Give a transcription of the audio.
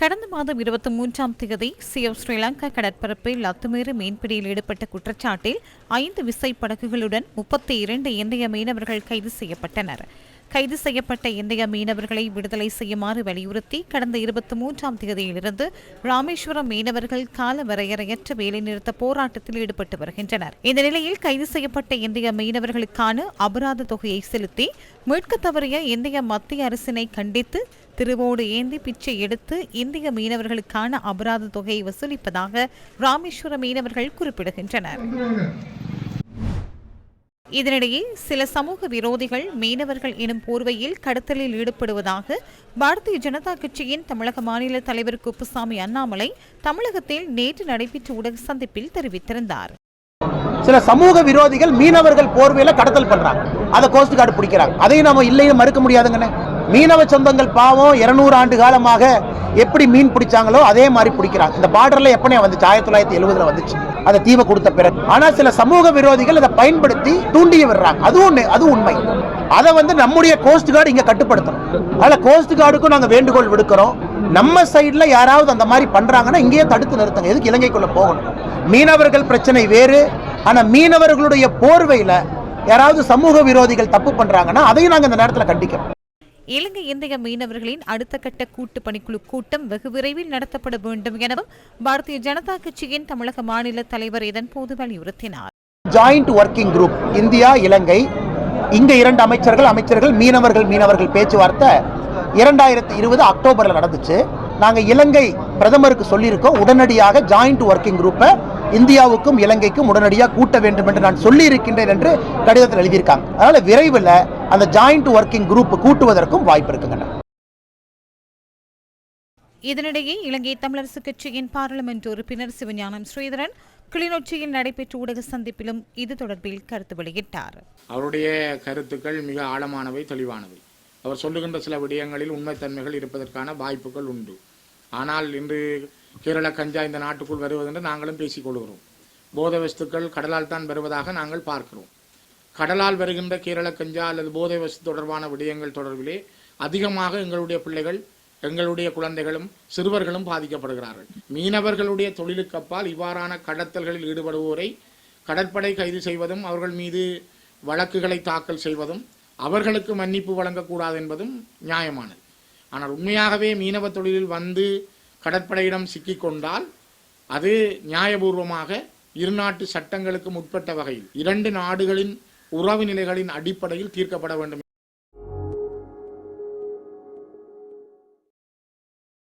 கடந்த மாதம் இருபத்தி மூன்றாம் தேதி சிஎம் ஸ்ரீலங்கா கடற்பரப்பில் அத்துமீறி மீன்பிடியில் ஈடுபட்ட குற்றச்சாட்டில் ஐந்து விசை படகுகளுடன் முப்பத்தி இரண்டு இந்திய மீனவர்கள் கைது செய்யப்பட்டனர். கைது செய்யப்பட்ட இந்திய மீனவர்களை விடுதலை செய்யுமாறு வலியுறுத்தி கடந்த இருபத்தி மூன்றாம் தேதியிலிருந்து ராமேஸ்வரம் மீனவர்கள் கால வரையறையற்ற வேலைநிறுத்த போராட்டத்தில் ஈடுபட்டு வருகின்றனர். இந்த நிலையில் கைது செய்யப்பட்ட இந்திய மீனவர்களுக்கான அபராத தொகையை செலுத்தி மீட்க தவறிய இந்திய மத்திய அரசினை கண்டித்து திருவோடு ஏந்தி பிச்சை எடுத்து இந்திய மீனவர்களுக்கான அபராத தொகையை வசூலிப்பதாக ராமேஸ்வர மீனவர்கள் குறிப்பிடுகின்றனர். இதனிடையே சில சமூக விரோதிகள் மீனவர்கள் எனும் போர்வையில் கடத்தலில் ஈடுபடுவதாக பாரதிய ஜனதா கட்சியின் தமிழக மாநில தலைவர் குப்புசாமி அண்ணாமலை தமிழகத்தில் நேற்று நடைபெற்ற ஊடக சந்திப்பில் தெரிவித்திருந்தார். சில சமூக விரோதிகள் மீனவர்கள் போர்வையில கடத்தல் பண்றாங்க. அதை கோஸ்ட் கார்டு பிடிக்கிறாங்க. அதையும் நம்ம இல்லைன்னு மறுக்க முடியாதுங்கண்ணே. மீனவ சொந்தங்கள் பாவம் இருநூறு ஆண்டு காலமாக எப்படி மீன் பிடிச்சாங்களோ அதே மாதிரி பிடிக்கிறாங்க. இந்த பார்டர்ல எப்பனே வந்துச்சு? ஆயிரத்தி தொள்ளாயிரத்தி எழுபதுல வந்துச்சு. அந்த தீவை கொடுத்த பிறகு. ஆனா சில சமூக விரோதிகள் அதை பயன்படுத்தி தூண்டிய விடுறாங்க. அதுவும் ஒண்ணு- அது உண்மை. அதை வந்து நம்முடைய கோஸ்ட் கார்டு இங்க கட்டுப்படுத்தணும். அதனால கோஸ்ட் கார்டுக்கும் நாங்க வேண்டுகோள் விடுக்கிறோம். நம்ம சைடில் யாராவது அந்த மாதிரி பண்றாங்கன்னா இங்கேயே தடுத்து நிறுத்துங்க. எதுக்கு இலங்கைக்குள்ள போகணும்? மீனவர்கள் பிரச்சனை வேறு. ஆனா மீனவர்களுடைய போர்வையில யாராவது சமூக விரோதிகள் தப்பு பண்றாங்கன்னா அதையும் நாங்க இந்த நேரத்துல கண்டிக்கிறோம். இலங்கை இந்திய மீனவர்களின் அடுத்த கட்ட கூட்டு பணிக்குழு கூட்டம் வெகு விரைவில் நடத்தப்பட வேண்டும் எனவும் பாரதிய ஜனதா கட்சியின் தமிழக மாநில தலைவர் இதன்போது வலியுறுத்தினார். Joint working group India Ilankai இங்க இரண்டு அமைச்சர்கள் அமைச்சர்கள் மீனவர்கள் மீனவர்கள் பேச்சுவார்த்தை இரண்டாயிரத்தி இருபது அக்டோபரில் நடந்துச்சு. நாங்கள் இலங்கை பிரதமருக்கு சொல்லியிருக்கோம். உடனடியாக ஜாயிண்ட் ஒர்க்கிங் குரூப்பை இந்தியாவுக்கும் இலங்கைக்கும் உடனடியாக கூட்ட வேண்டும் என்று நான் சொல்லி இருக்கின்றேன் என்று கடிதத்தில் எழுதியிருக்காங்க. அதனால விரைவில் அந்த ஜாயிண்ட் ஒர்க்கிங் குரூப் கூட்டுவதற்கும் வாய்ப்பு இருக்குங்க இதனிடையே இலங்கை தமிழரசு கட்சியின் பாராளுமன்ற உறுப்பினர் சிவஞானம் ஸ்ரீதரன் கிளிநொச்சியில் நடைபெற்ற ஊடக சந்திப்பிலும் இது தொடர்பில் கருத்து வெளியிட்டார். அவருடைய கருத்துக்கள் மிக ஆழமானவை தெளிவானவை. அவர் சொல்லுகின்ற சில விடயங்களில் உண்மைத்தன்மைகள் இருப்பதற்கான வாய்ப்புகள் உண்டு. ஆனால் இன்று கேரள கஞ்சா இந்த நாட்டுக்குள் வருவதென்று நாங்களும் பேசிக்கொள்கிறோம் போதை வஸ்துக்கள் கடலால் தான் வருவதாக நாங்கள் பார்க்கிறோம். கடலால் வருகின்ற கேரள கஞ்சா அல்லது போதை வஸ்து தொடர்பான விடயங்கள் தொடர்பிலே அதிகமாக எங்களுடைய பிள்ளைகள் எங்களுடைய குழந்தைகளும் சிறுவர்களும் பாதிக்கப்படுகிறார்கள். மீனவர்களுடைய தொழிலுக்கு அப்பால் இவ்வாறான கடத்தல்களில் ஈடுபடுவோரை கடற்படை கைது செய்வதும் அவர்கள் மீது வழக்குகளை தாக்கல் செய்வதும் அவர்களுக்கு மன்னிப்பு வழங்கக்கூடாது என்பதும் நியாயமானது. ஆனால் உண்மையாகவே மீனவ தொழிலில் வந்து கடற்படையிடம் சிக்கிக்கொண்டால் அது நியாயபூர்வமாக இரு நாட்டு சட்டங்களுக்கு முற்பட்ட வகையில் இரண்டு நாடுகளின் உறவு நிலைகளின் அடிப்படையில் தீர்க்கப்பட வேண்டும்.